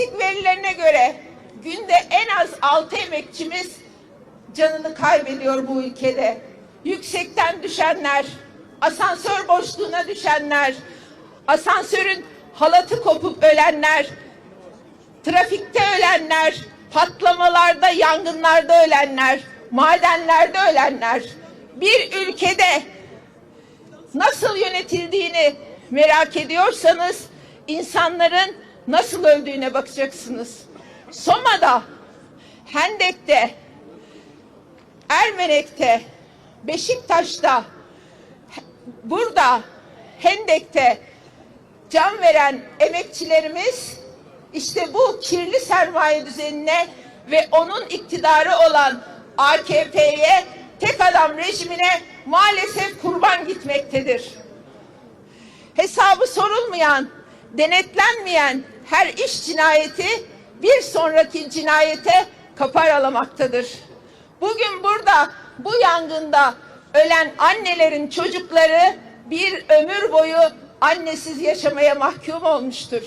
İstatistik verilerine göre günde en az 6 emekçimiz canını kaybediyor bu ülkede. Yüksekten düşenler, asansör boşluğuna düşenler, asansörün halatı kopup ölenler, trafikte ölenler, patlamalarda, yangınlarda ölenler, madenlerde ölenler, bir ülkede nasıl yönetildiğini merak ediyorsanız insanların nasıl öldüğüne bakacaksınız. Soma'da, Hendek'te, Ermenek'te, Beşiktaş'ta, burada, Hendek'te can veren emekçilerimiz işte bu kirli sermaye düzenine ve onun iktidarı olan AKP'ye tek adam rejimine maalesef kurban gitmektedir. Hesabı sorulmayan, denetlenmeyen her iş cinayeti bir sonraki cinayete kapar alamaktadır. Bugün burada bu yangında ölen annelerin çocukları bir ömür boyu annesiz yaşamaya mahkum olmuştur.